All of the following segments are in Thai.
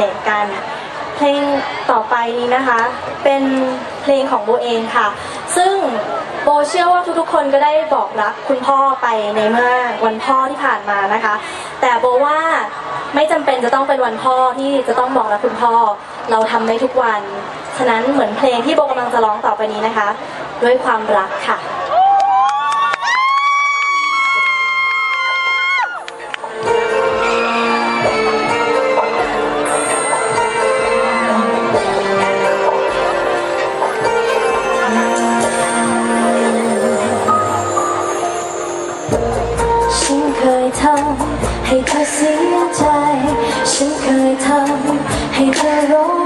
นกกัน เพลงต่อไปนี้นะคะ เป็นเพลงของโบเองค่ะ ซึ่งโบเชื่อว่าทุกๆ คนก็ได้บอกรักคุณพ่อไปในเมื่อวันพ่อที่ผ่านมานะคะ แต่โบว่าไม่จำเป็นจะต้องเป็นวันพ่อที่จะต้องบอกรักคุณพ่อ เราทำได้ทุกวัน ฉะนั้นเหมือนเพลงที่โบกำลังจะร้องต่อไปนี้นะคะ ด้วยความรักค่ะำให้เธอเสียใจ ฉันเคยทำให้เธอร้อง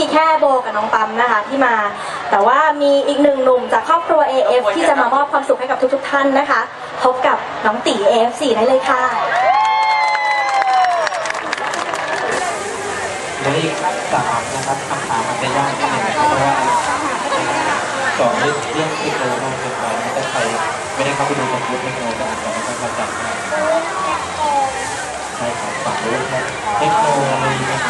มีแค่โบกับน้องปั๊มนะคะที่มา แต่ว่ามีอีกหนึ่งหนุ่มจากครอบครัว AF ที่จะมามอบความสุขให้กับทุก ๆ ท่านนะคะ พบกับน้องตี AF4 ได้เลยค่ะและอีกสามนะครับคำถามมันจะยากนิดนึงเพราะว่าสอนเรื่องเรื่องเทคโนโลยีเกินไปถ้าใครไม่ได้เข้าไปดูคอมพิวเตอร์เทคโนโลยีสอนไม่ค่อยเข้าใจใช่ครับฝากด้วยครับเทคโนโลยีนะครับ